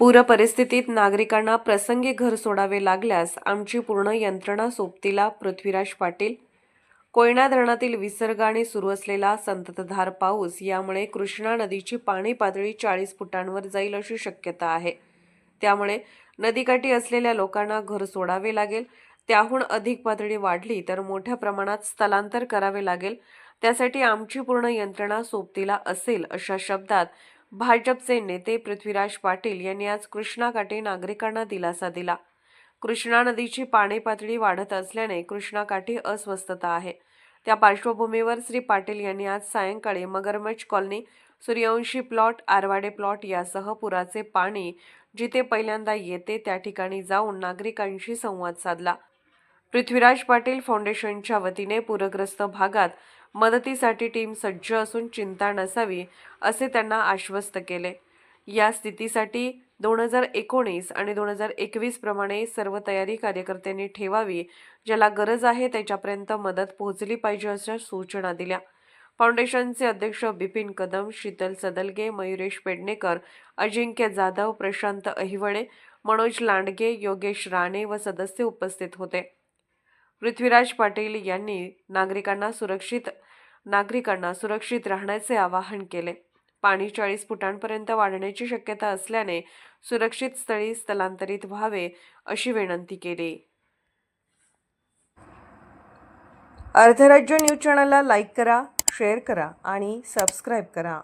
पूर परिस्थितीत नागरिकांना प्रसंगी घर सोडावे लागल्यास आमची पूर्ण यंत्रणा सोबतीला पृथ्वीराज पाटील. कोयना धरणातील विसर्ग आणि सुरू असलेला संततधार पाऊस यामुळे कृष्णा नदीची पाणी पातळी चाळीस फुटांवर जाईल अशी शक्यता आहे. त्यामुळे नदीकाठी असलेल्या लोकांना घर सोडावे लागेल. त्याहून अधिक पातळी वाढली तर मोठ्या प्रमाणात स्थलांतर करावे लागेल. त्यासाठी आमची पूर्ण यंत्रणा सोबतीला असेल अशा शब्दात भाजपचे नेते पृथ्वीराज पाटील यांनी आज कृष्णाकाठी नागरिकांना दिलासा दिला. कृष्णा नदीची पाणी पातळी वाढत असल्याने कृष्णाकाठी अस्वस्थता आहे. त्या पार्श्वभूमीवर श्री पाटील यांनी आज सायंकाळी मगरमच्छ colony Suryavanshi plot Arwade plot यासह पुराचे पाणी जिथे पहिल्यांदा येते त्या ठिकाणी जाऊन नागरिकांशी संवाद साधला. पृथ्वीराज पाटील फाउंडेशनच्या वतीने पूरग्रस्त भागात मदतीसाठी टीम सज्ज असून चिंता नसावी असे त्यांना आश्वस्त केले. या स्थितीसाठी दोन हजार एकोणीस आणि दोन हजार एकवीस प्रमाणे सर्व तयारी कार्यकर्त्यांनी ठेवावी ज्याला गरज आहे त्याच्यापर्यंत मदत पोहोचली पाहिजे अशा सूचना दिल्या. फाउंडेशनचे अध्यक्ष बिपिन कदम शीतल सदलगे मयुरेश पेडणेकर अजिंक्य जाधव प्रशांत अहिवळे मनोज लांडगे योगेश राणे व सदस्य उपस्थित होते. पृथ्वीराज पाटील यांनी नागरिकांना सुरक्षित नागरिकांना सुरक्षित राहण्याचे आवाहन केले. पाणी चाळीस फुटांपर्यंत वाढण्याची शक्यता असल्याने सुरक्षित स्थळी स्थलांतरित व्हावे अशी विनंती केली. अर्धराज्य न्यूज चॅनलला लाईक करा शेअर करा आणि सबस्क्राईब करा.